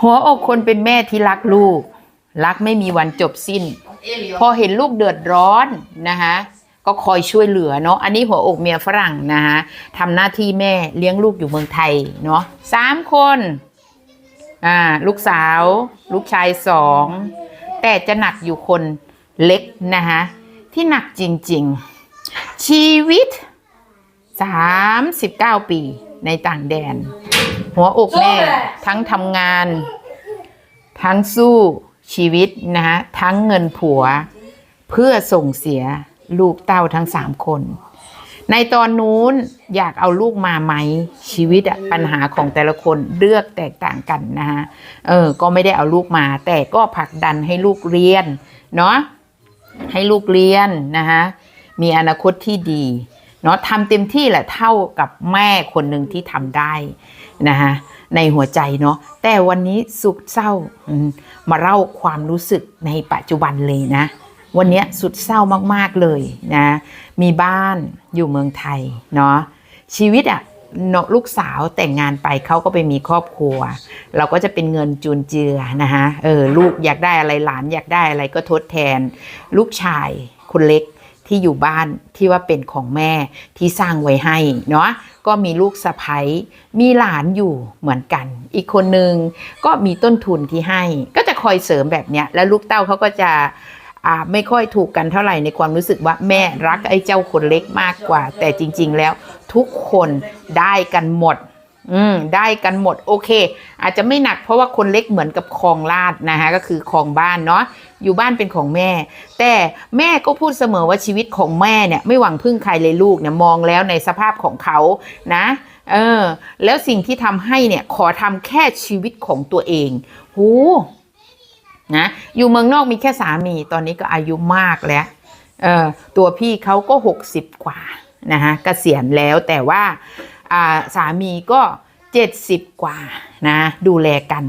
หัวอกคนเป็นแม่ที่รักลูก รักไม่มีวันจบสิ้น พอเห็นลูกเดือดร้อนนะคะก็คอยช่วยเหลือเนาะอันนี้หัวอกเมียฝรั่งนะคะทำหน้าที่แม่เลี้ยงลูกอยู่เมืองไทยเนาะสามคนอ่าลูกสาว ลูกชายสองแต่จะหนักอยู่คนเล็กนะคะที่หนักจริงๆ ชีวิต 39 ปีในต่างแดน หัวอกแม่ทั้งทำงาน ทั้งสู้ชีวิตนะฮะทั้งเงินผัว เพื่อส่งเสียลูกเต้าทั้งสามคน ในตอนนู้นอยากเอาลูกมาไหมชีวิตอะปัญหาของแต่ละคนเลือกแตกต่างกันนะฮะเออก็ไม่ได้เอาลูกมา แต่ก็ผลักดันให้ลูกเรียนเนาะให้ลูกเรียนนะคะมีอนาคตที่ดีเนาะทำเต็มที่แหละเท่ากับแม่คนหนึ่งที่ทำได้ นะคะในหัวใจเนาะแต่วันนี้สุขเศร้ามาเล่าความรู้สึกในปัจจุบันเลยนะ วันนี้สุดเศร้ามาก ๆ เลยนะ มีบ้านอยู่เมืองไทยเนาะชีวิตอะเนาะลูกสาวแต่งงานไปเขาก็ไปมีครอบครัว เราก็จะเป็นเงินจูนเจือนะคะเออลูกอยากได้อะไรหลานอยากได้อะไรก็ทดแทน ลูกชายคนเล็ก ที่อยู่บ้านที่ว่าเป็นของแม่ที่สร้างไว้ให้เนาะก็มีลูกสะใภ้มีหลานอยู่เหมือนกัน อีกคนนึงก็มีต้นทุนที่ให้ ก็จะคอยเสริมแบบเนี้ยแล้วลูกเต้าเขาก็จะอ่าไม่ค่อยถูกกันเท่าไหร่ในความรู้สึกว่าแม่รักไอ้เจ้าคนเล็กมากกว่า แต่จริง ๆ แล้วทุกคนได้กันหมด อืมได้กันหมดโอเค อาจจะไม่หนักเพราะว่าคนเล็กเหมือนกับคลองลาดนะคะก็คือคลองบ้านเนาะอยู่บ้านเป็นของแม่ แต่แม่ก็พูดเสมอว่าชีวิตของแม่เนี่ยไม่หวังพึ่งใครเลยลูกเนี่ยมองแล้วในสภาพของเขานะเออแล้วสิ่งที่ทำให้เนี่ยขอทำแค่ชีวิตของตัวเองหูนะอยู่เมืองนอกมีแค่สามีตอนนี้ก็อายุมากแล้วเออตัวพี่เขาก็ 60 กว่านะฮะเกษียณแล้วแต่ว่า สามีก็70กว่านะดูแลกัน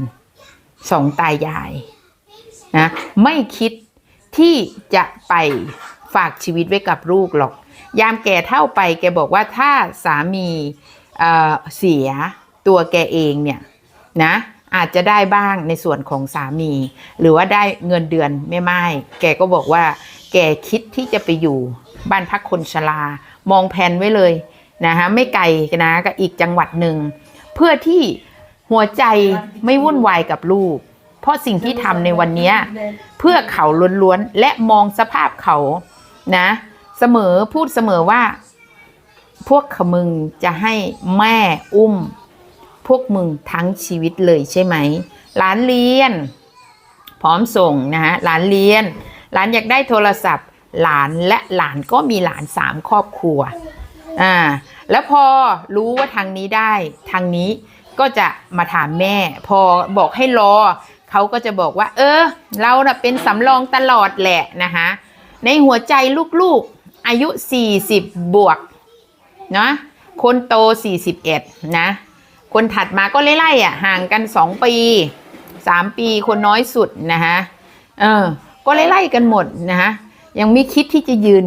สองตายายนะไม่คิดที่จะไปฝากชีวิตไว้กับลูกหรอก ยามแก่เท่าไปแกบอกว่าถ้าสามีเเสียตัวแกเองเนี่ยนะอาจจะได้บ้างในส่วนของสามี หรือว่าได้เงินเดือนไม่ไม่แกก็บอกว่า แกคิดที่จะไปอยู่บ้านพักคนชรามองแผนไว้เลย นะคะไม่ไกลนะก็อีกจังหวัดหนึ่ง เพื่อที่หัวใจไม่วุ่นวายกับลูก เพราะสิ่งที่ทำในวันนี้เพื่อเขาล้วนๆและมองสภาพเขานะ เสมอพูดเสมอว่า พวกขมึงจะให้แม่อุ้ม พวกมึงทั้งชีวิตเลยใช่ไหมหลานเรียน พร้อมส่งนะฮะหลานเรียนหลานอยากได้โทรศัพท์ หลานและหลานก็มีหลานสามครอบครัว อ่าแล้วพอรู้ว่าทางนี้ได้ทางนี้ก็จะมาถามแม่ พอบอกให้รอเขาก็จะบอกว่า เออ เราน่ะเป็นสำรองตลอดแหละนะคะในหัวใจลูกๆอายุ 40 บวกเนาะคนโต 41 นะ คนถัดมาก็ไล่ๆอะห่างกัน 2 ปี 3 ปีคนน้อยสุดนะคะเออก็ไล่ๆกันหมดนะคะยังไม่คิดที่จะยืน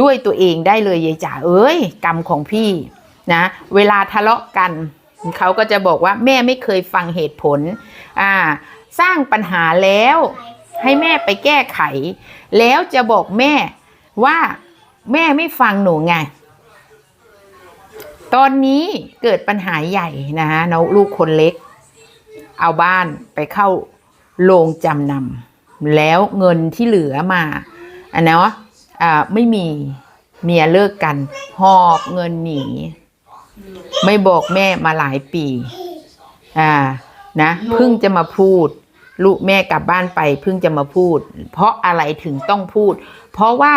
ด้วยตัวเองได้เลยยายจ๋าเอ้ย กรรมของพี่นะ เวลาทะเลาะกันเขาก็จะบอกว่าแม่ไม่เคยฟังเหตุผลอ่าสร้างปัญหาแล้วให้แม่ไปแก้ไข แล้วจะบอกแม่ว่าแม่ไม่ฟังหนูไง ตอนนี้เกิดปัญหาใหญ่นะฮะน้องลูกคนเล็ก เอาบ้านไปเข้าโรงจำนำแล้วเงินที่เหลือมาอันเนาะ ไม่มีเมียเลิกกัน หอบเงินหนี ไม่บอกแม่มาหลายปี อ่านะเพิ่งจะมาพูด ลูกแม่กลับบ้านไปเพิ่งจะมาพูด เพราะอะไรถึงต้องพูด เพราะว่า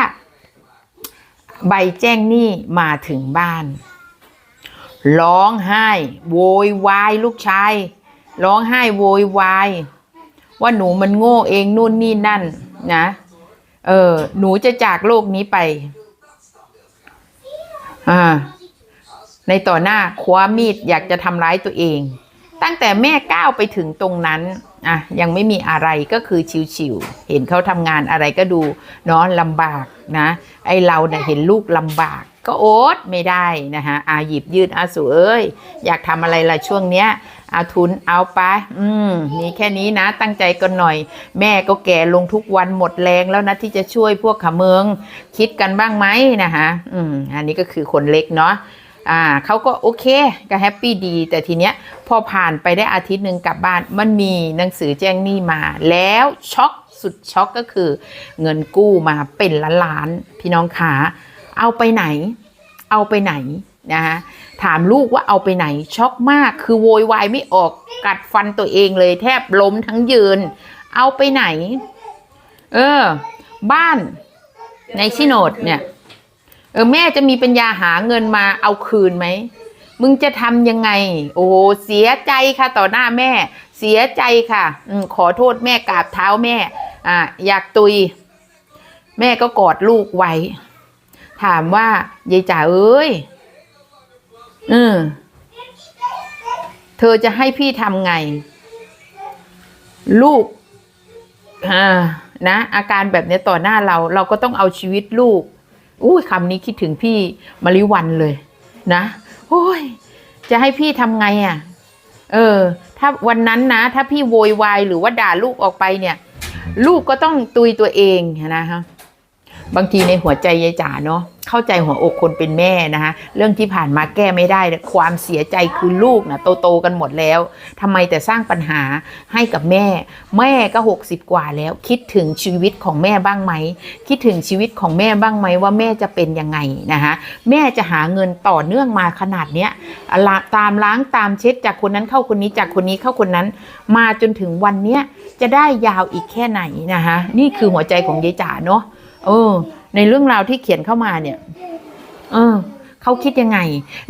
ใบแจ้งหนี้มาถึงบ้าน ร้องไห้ โวยวายลูกชายร้องไห้โวยวายว่าหนูมันโง่เองนู่นนี่นั่นนะ เออ หนูจะจากโลกนี้ไป อ่า ในต่อหน้าคว้ามีดอยากจะทำร้ายตัวเอง ตั้งแต่แม่ก้าวไปถึงตรงนั้น อะ ยังไม่มีอะไรก็คือชิวๆเห็นเขาทำงานอะไรก็ดูเนาะลำบากนะ ไอเราเนี่ยเห็นลูกลำบาก ก็โอ๊ตไม่ได้นะคะอาหยิบยืดอาสูเอ้ยอยากทำอะไรล่ะช่วงเนี้ยเอาทุนเอาไป อืมมีแค่นี้นะ ตั้งใจกันหน่อย แม่ก็แก่ลงทุกวันหมดแรงแล้วนะที่จะช่วยพวกขาเมือง คิดกันบ้างไหมนะคะอืม อันนี้ก็คือคนเล็กเนาะ อ่าเขาก็โอเค ก็แฮปปี้ดี แต่ทีเนี้ยพอผ่านไปได้อาทิตย์หนึ่งกลับบ้าน มันมีหนังสือแจ้งหนี้มา แล้วช็อกสุดช็อกก็คือ เงินกู้มาเป็นล้านล้านๆพี่น้องขา เอาไปไหน เอาไปไหนนะคะถามลูกว่าเอาไปไหนช็อกมากคือโวยวายไม่ออกกัดฟันตัวเองเลยแทบล้มทั้งยืน เอาไปไหน เออ บ้านในชิโนดเนี่ย เออแม่จะมีปัญญาหาเงินมาเอาคืนไหม มึงจะทำยังไง โอ้เสียใจค่ะต่อหน้าแม่ เสียใจค่ะอมขอโทษแม่กราบเท้าแม่ อ่าอยากตุย แม่ก็กอดลูกไว้ ถามว่ายายจ๋าเอ้ยเออเธอจะให้พี่ทำไง ลูกอ่านะ อาการแบบนี้ต่อหน้าเรา เราก็ต้องเอาชีวิตลูกอุ้ยคำนี้คิดถึงพี่มาริวันเลยนะโอ้ย จะให้พี่ทำไงอะ่ะ เออ ถ้าวันนั้นนะ ถ้าพี่โวยวายหรือว่าด่าลูกออกไปเนี่ย ลูกก็ต้องตุยตัวเองนะคะ บางทีในหัวใจยายจ๋าเนาะเข้าใจหัวอกคนเป็นแม่นะคะเรื่องที่ผ่านมาแก้ไม่ได้ความเสียใจคือลูกนะโตโตๆกันหมดแล้วทำไมแต่สร้างปัญหาให้กับแม่ แม่ก็หกสิบกว่าแล้ว คิดถึงชีวิตของแม่บ้างไหม คิดถึงชีวิตของแม่บ้างไหมว่าแม่จะเป็นยังไงนะคะแม่จะหาเงินต่อเนื่องมาขนาดเนี้ยตามล้างตามเช็ดจากคนนั้นเข้าคนนี้จากคนนี้เข้าคนนั้น มาจนถึงวันเนี้ยจะได้ยาวอีกแค่ไหนนะคะนี่คือหัวใจของยายจ๋าเนาะ เออ ในเรื่องราวที่เขียนเข้ามาเนี่ย เออเขาคิดยังไง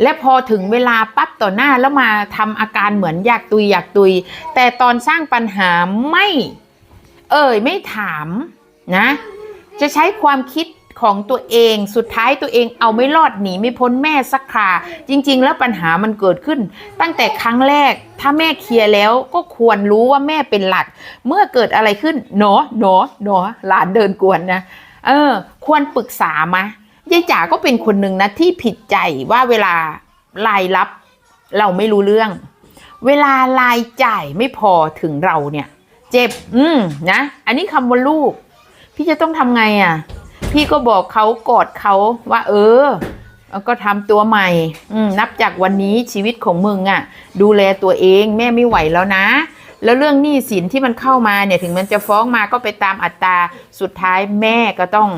และพอถึงเวลาปั๊บต่อหน้าแล้วมาทำอาการเหมือนอยากตุยอยากตุย แต่ตอนสร้างปัญหาไม่ เอ่ยไม่ถามนะ จะใช้ความคิดของตัวเองสุดท้ายตัวเองเอาไม่รอดหนีไม่พ้นแม่สักคราจริง ๆ แล้วปัญหามันเกิดขึ้น ตั้งแต่ครั้งแรกถ้าแม่เคลียร์แล้วก็ควรรู้ว่าแม่เป็นหลัก เมื่อเกิดอะไรขึ้นหนอหนอหนอหลานเดินกวนนะ เออ ควรปรึกษามะยายจ๋าก็เป็นคนหนึ่งนะที่ผิดใจว่าเวลารายรับ เราไม่รู้เรื่อง เวลารายจ่ายไม่พอถึงเราเนี่ย เจ็บ อืมนะ อันนี้คำว่าลูก พี่จะต้องทำไงอะ พี่ก็บอกเขากอดเขาว่า เออก็ทำตัวใหม่ นับจากวันนี้ชีวิตของมึงอะ่ะ ดูแลตัวเองแม่ไม่ไหวแล้วนะ แล้วเรื่องหนี้สินที่มันเข้ามาเนี่ยถึงมันจะฟ้องมาก็ไปตามอัตราสุดท้ายแม่ก็ต้อง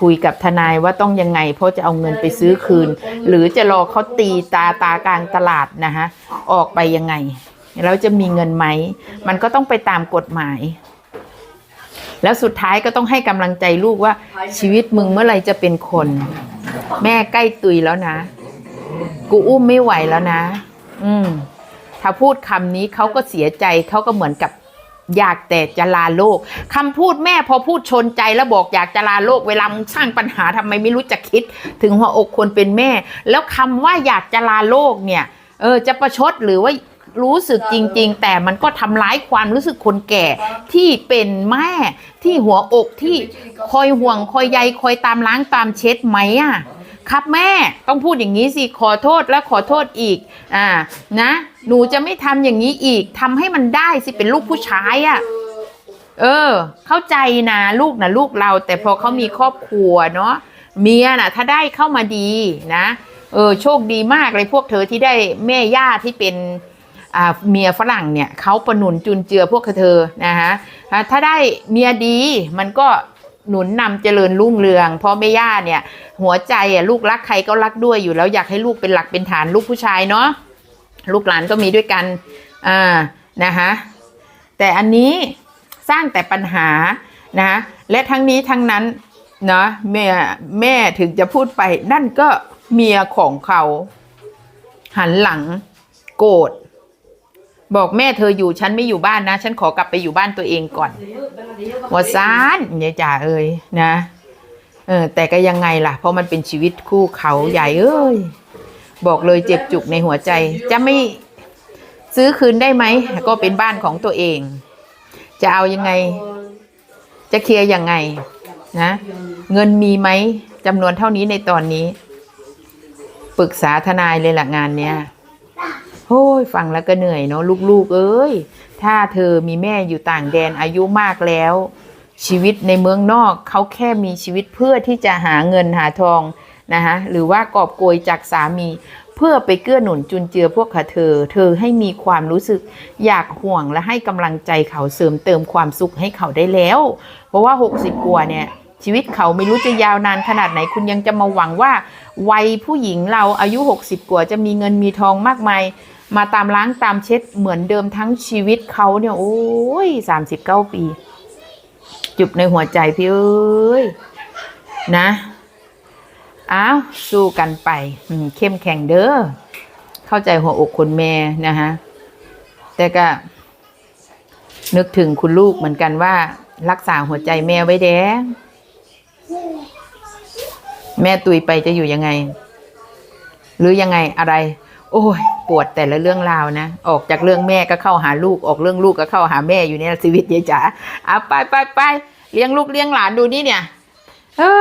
คุยกับทนายว่าต้องยังไง เพราะจะเอาเงินไปซื้อคืน หรือจะรอเขาตีตาตากลางตลาดนะคะออกไปยังไงแล้วจะมีเงินไหม มันก็ต้องไปตามกฎหมาย แล้วสุดท้ายก็ต้องให้กำลังใจลูกว่าชีวิตมึงเมื่อไรจะเป็นคน แม่ใกล้ตุยแล้วนะ กูอุ้มไม่ไหวแล้วนะ อืม ถ้าพูดคำนี้เขาก็เสียใจเขาก็เหมือนกับอยากแต่จะลาโลกคำพูดแม่พอพูดชนใจแล้วบอกอยากจะลาโลก เวลามึงสร้างปัญหาทำไมไม่รู้จะคิด ถึงหัวอกคนเป็นแม่ แล้วคำว่าอยากจะลาโลกเนี่ยเออจะประชดหรือว่ารู้สึกจริง ๆ แต่มันก็ทำร้ายความรู้สึกคนแก่ที่เป็นแม่ที่หัวอกที่คอยห่วงคอยใยคอยตามล้างตามเช็ดไหมอะ ครับแม่ต้องพูดอย่างนี้สิขอโทษและขอโทษอีกอ่านะ หนูจะไม่ทำอย่างนี้อีกทำให้มันได้สิเป็นลูกผู้ชายอะ่ะเออ เข้าใจนะลูกนะลูกเรา แต่พอเขามีครอบครัวเนาะเมียน่ะ ถ้าได้เข้ามาดีนะ เออโชคดีมากเลยพวกเธอที่ได้แม่ย่าที่เป็นอ่าเมียฝรั่งเนี่ยเขาประนุนจุนเจือพวกเธอนะคะถ้าได้เมียดีมันก็ หนุนนำเจริญรุ่งเรืองเพราะแม่ย่าเนี่ย หัวใจอะลูกรักใครก็รักด้วยอยู่แล้วอยากให้ลูกเป็นหลักเป็นฐานลูกผู้ชายเนาะลูกหลานก็มีด้วยกันอ่านะคะแต่อันนี้สร้างแต่ปัญหานะและทั้งนี้ทั้งนั้นเนาะแม่แม่ถึงจะพูดไปนั่นก็เมียของเขา หันหลังโกรธ บอกแม่เธออยู่ฉันไม่อยู่บ้านนะ ฉันขอกลับไปอยู่บ้านตัวเองก่อนวซานยายจ๋าเอ้ยนะเออแต่ก็ยังไงล่ะ เพราะมันเป็นชีวิตคู่เขาใหญ่เอ้ยบอกเลยเจ็บจุกในหัวใจ จะไม่ซื้อคืนได้ไหมก็เป็นบ้านของตัวเอง จะเอายังไง จะเคลียร์ยังไงนะเงินมีไหมจำนวนเท่านี้ในตอนนี้ ปรึกษาทนายเลยละงานเนี้ย โอ้ยฟังแล้วก็เหนื่อยเนาะลูกๆ เอ้ย ถ้าเธอมีแม่อยู่ต่างแดนอายุมากแล้ว ชีวิตในเมืองนอกเขาแค่มีชีวิตเพื่อที่จะหาเงินหาทองนะคะหรือว่ากอบโกยจากสามี เพื่อไปเกื้อหนุนจุนเจือพวกเขาเธอ เธอให้มีความรู้สึกอยากห่วงและให้กำลังใจเขาเสริมเติมความสุขให้เขาได้แล้ว เพราะว่า 60กว่าเนี่ย ชีวิตเขาไม่รู้จะยาวนานขนาดไหนคุณยังจะมาหวังว่า วัยผู้หญิงเราอายุ 60 กว่าจะมีเงินมีทองมากมาย มาตามล้างตามเช็ดเหมือนเดิมทั้งชีวิตเขาเนี่ย โอ้ย39ปี จุบในหัวใจพี่เอ้ยนะอ้าวสู้กันไปเข้มแข็งเด้อเข้าใจหัวอกคนแม่นะฮะแต่ก็ นึกถึงคุณลูกเหมือนกันว่า รักษาหัวใจแม่ไว้แด้ แม่ตุยไปจะอยู่ยังไง หรือยังไงอะไร โอ้ย ปวดแต่ละเรื่องราวนะ ออกจากเรื่องแม่ก็เข้าหาลูกออกเรื่องลูกก็เข้าหาแม่อยู่เนี่ยชีวิตยายจ๋าอะไปไปไปเลี้ยงลูกเลี้ยงหลานดูนี่เนี่ยเฮ้